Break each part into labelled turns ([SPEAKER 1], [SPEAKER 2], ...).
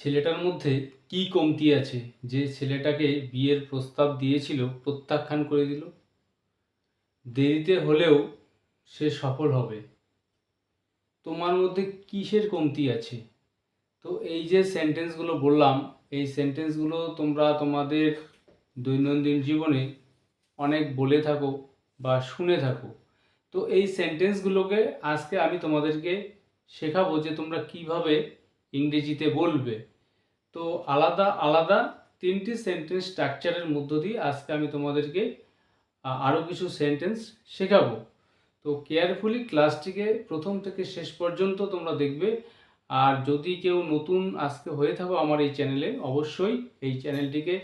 [SPEAKER 1] ছেলেটার মধ্যে কি কমতি আছে? যে ছেলেটাকে বিয়ের প্রস্তাব দিয়েছিল, প্রত্যাখ্যান করে দিল। দেরিতে হলেও সে সফল হবে। তোমার মধ্যে কিসের কমতি আছে? তো এই যে সেন্টেন্সগুলো বললাম, এই সেন্টেন্সগুলো তোমরা তোমাদের দৈনন্দিন জীবনে অনেক বলে থাকো বা শুনে থাকো। তো এই সেন্টেন্সগুলোকে আজকে আমি তোমাদেরকে শেখাবো যে তোমরা কীভাবে ইংরেজিতে বলবে। তো আলাদা আলাদা তিনটি সেন্টেন্স স্ট্রাকচারের মধ্য দিয়ে আজকে আমি তোমাদেরকে আরও কিছু সেন্টেন্স শেখাবো। তো কেয়ারফুলি ক্লাসটিকে প্রথম থেকে শেষ পর্যন্ত তোমরা দেখবে। আর যদি কেউ নতুন আজকে হয়ে থাকো আমার এই চ্যানেলে অবশ্যই এই চ্যানেলটিকে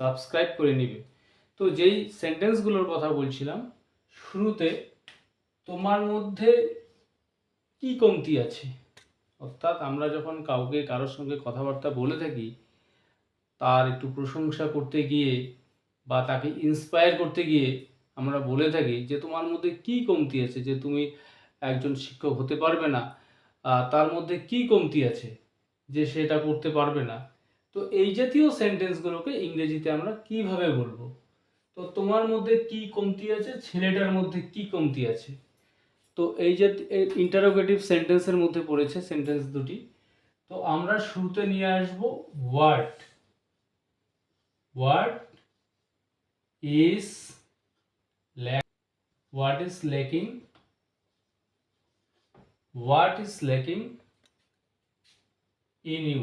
[SPEAKER 1] সাবস্ক্রাইব করে নিবে। তো যেই সেন্টেন্সগুলোর কথা বলছিলাম, শুরুতে তোমার মধ্যে কি কমতি আছে? অর্থাৎ আমরা যখন কাউকে, কারোর সঙ্গে কথাবার্তা বলে থাকি, তার একটু প্রশংসা করতে গিয়ে বা তাকে ইন্সপায়ার করতে গিয়ে আমরা বলে থাকি যে, তোমার মধ্যে কি কমতি আছে? যে, তুমি একজন শিক্ষক হতে পারবে না তার মধ্যে কি কমতি আছে যে সেটা করতে পারবে না? তো এই জাতীয় সেন্টেন্সগুলোকে ইংরেজিতে আমরা কীভাবে বলব? তো তোমার মধ্যে কি কমতি আছে? ছেলেটার মধ্যে কি কমতি আছে? তো এই যে ইন্টারোগেটিভ সেন্টেন্সের মধ্যে পড়েছে সেন্টেন্স দুটি, তো আমরা শুরুতে নিয়ে আসব word word is what is lacking what is lacking in you.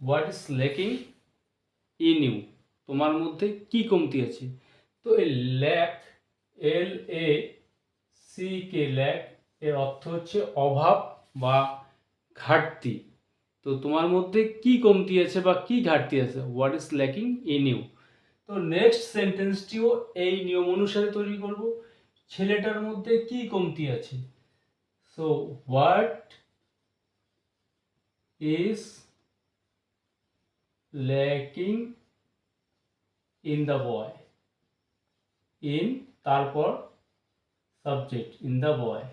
[SPEAKER 1] What is lacking in you. তোমার মধ্যে কি কমতি আছে? তো এই lack, L A C K lack এর অর্থ হচ্ছে অভাব বা ঘাটতি। তো তোমার মধ্যে কি কমতি আছে বা কি ঘাটতি আছে? What is lacking in you তো নেক্সট সেন্টেন্সটিও এই নিয়ম অনুসারে তৈরি করব। ছেলেটার মধ্যে কি কমতি আছে? So what is lacking in the boy in তারপর subject in the boy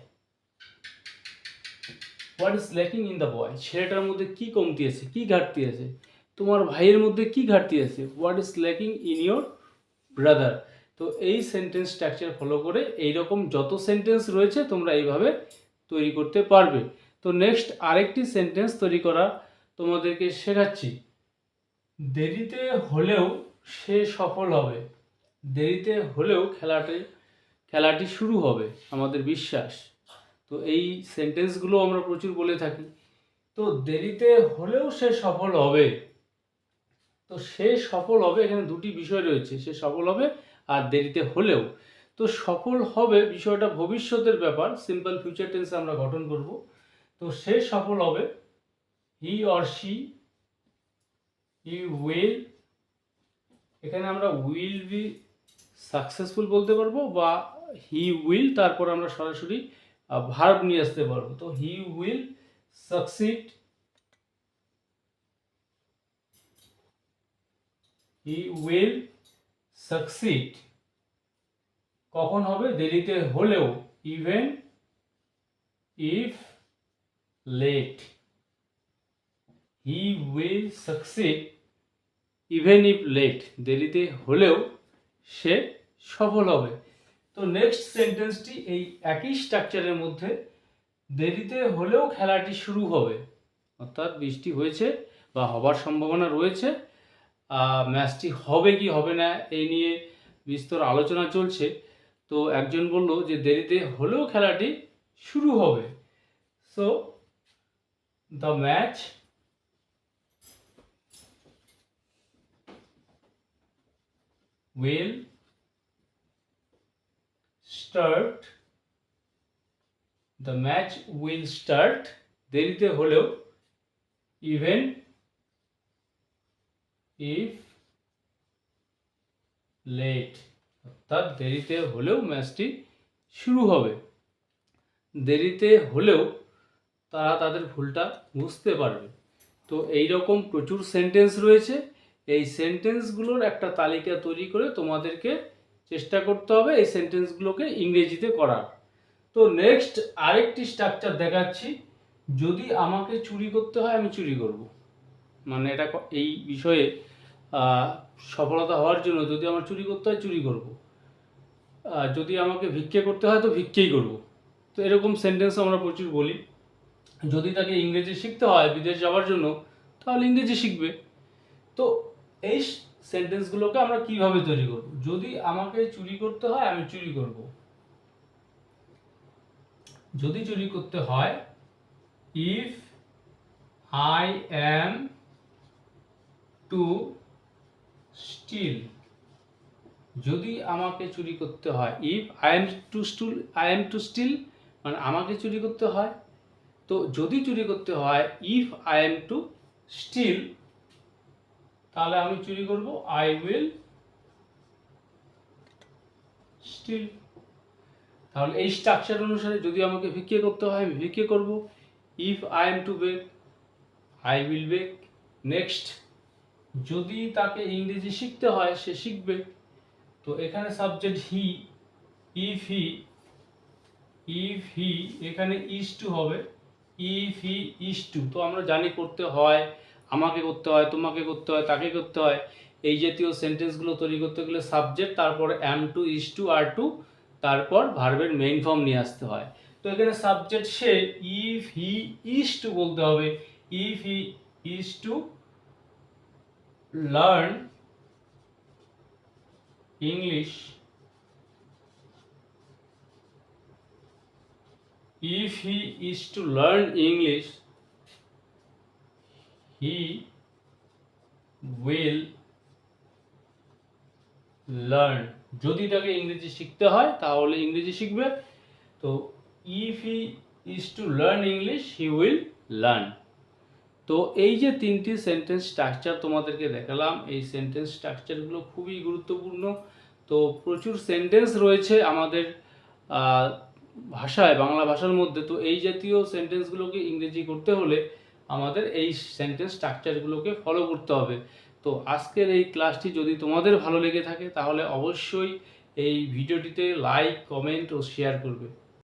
[SPEAKER 1] what is lacking in the boy ছেলেটার মধ্যে কি কমতি আছে? কি ঘাটতি আছে? তোমার ভাইয়ের মধ্যে কি ঘাটতি আছে? What is lacking in your brother তো এই সেন্টেন্স স্ট্রাকচার ফলো করে এই রকম যত সেন্টেন্স রয়েছে তোমরা এইভাবে তৈরি করতে পারবে। তো নেক্সট আরেকটি সেন্টেন্স তৈরি করা তোমাদেরকে শেখাচ্ছি। দেরিতে হলেও সে সফল হবে। দেরিতে হলেও খেলাটি খেলাটি শুরু হবে, আমাদের বিশ্বাস। তো এই সেন্টেন্সগুলো আমরা প্রচুর বলে থাকি। তো দেরিতে হলেও সে সফল হবে। তো সে সফল হবে, এখানে দুটি বিষয় রয়েছে, সে সফল হবে আর দেরিতে হলেও। তো সফল হবে বিষয়টা ভবিষ্যতের ব্যাপার সিম্পল ফিউচার টেন্স আমরা গঠন করব। তো সে সফল হবে he or she he will এখানে আমরা উইল বি সাকসেসফুল বলতে পারব বা হি উইল তারপর আমরা সরাসরি ভার্ব নিয়ে আসতে পারব। তো he will succeed he will succeed কখন হবে? দেরিতে হলেও even if late he will succeed even if late দেরিতে হলেও সে সফল হবে। তো নেক্সট সেন্টেন্সটি এই একই স্ট্রাকচারের মধ্যে দেরিতে হলেও খেলাটি শুরু হবে। অর্থাৎ বৃষ্টি হয়েছে বা হবার সম্ভাবনা রয়েছে। ম্যাচটি হবে কি হবে না এই নিয়ে বিস্তর আলোচনা চলছে। তো একজন বলল যে দেরিতে হলেও খেলাটি শুরু হবে। So the match will start, the match will start দেরিতে হলেও ইভেন ইফ লেট অর্থাৎ দেরিতে হলেও ম্যাচটি শুরু হবে। দেরিতে হলেও তারা তাদের ভুলটা বুঝতে পারবে। তো এই রকম প্রচুর সেন্টেন্স রয়েছে। এই সেন্টেন্সগুলোর একটা তালিকা তৈরি করে তোমাদেরকে চেষ্টা করতে হবে এই সেন্টেন্সগুলোকে ইংরেজিতে করার। তো নেক্সট আরেকটি স্ট্রাকচার দেখাচ্ছি। যদি আমাকে চুরি করতে হয়, আমি চুরি করব। মানে এটা এই বিষয়ে সফলতা হওয়ার জন্য যদি আমার চুরি করতে হয়, চুরি করব। যদি আমাকে ভিক্ষে করতে হয়, তো ভিক্ষেই করব। তো এরকম সেন্টেন্স আমরা প্রচুর বলি। যদি তাকে ইংরেজি শিখতে হয়, বিদেশ যাওয়ার জন্য, তাহলে ইংরেজি শিখবে। তো এই সেন্টেন্সগুলোকে আমরা কীভাবে তৈরি করব? যদি আমাকে চুরি করতে হয়, আমি চুরি করব। যদি চুরি করতে হয় if I am to steal যদি আমাকে চুরি করতে হয় if I am to stool I am to steal মানে আমাকে চুরি করতে হয়, তো যদি চুরি করতে হয় if I am to steal তাহলে আমি চুরি করব। আই উইল স্টিল তাহলে এই স্ট্রাকচার অনুসারে যদি আমাকে ভিক্ষে করতে হয়, আমি ভিক্ষে করব। If I am to beg I will beg next যদি তাকে ইংরেজি শিখতে হয়, সে শিখবে। তো এখানে subject he if he if he এখানে ইস টু হবে। ইফ হি ইস টু তো আমরা জানি করতে হয়। আমাকে করতে হয়, তোমাকে করতে হয়, তাকে করতে হয়, এই জাতীয় সেন্টেন্সগুলো তৈরি করতে গেলে সাবজেক্ট তারপর am to is to are to তারপর ভার্বের মেইন ফর্ম নিয়ে আসতে হয়। তো এখানে সাবজেক্ট সে ইফ হি ইস টু বলতে হবে। If he is to learn English if he is to learn english he will learn. যদি তাকে ইংরেজি শিখতে হয়, তাহলে ইংরেজি শিখবে। তো if he is to learn English he will learn তো এই যে তিনটি সেন্টেন্স স্ট্রাকচার তোমাদেরকে দেখালাম, এই সেন্টেন্স স্ট্রাকচারগুলো খুবই গুরুত্বপূর্ণ। তো প্রচুর সেন্টেন্স রয়েছে আমাদের ভাষায়, বাংলা ভাষার মধ্যে। তো এই জাতীয় সেন্টেন্সগুলোকে ইংরেজি করতে হলে আমাদের এই সেন্টেন্স স্ট্রাকচারগুলোকে ফলো করতে হবে। তো আজকের এই ক্লাসটি যদি তোমাদের ভালো লেগে থাকে, তাহলে অবশ্যই এই ভিডিওটিতে লাইক কমেন্ট ও শেয়ার করবে।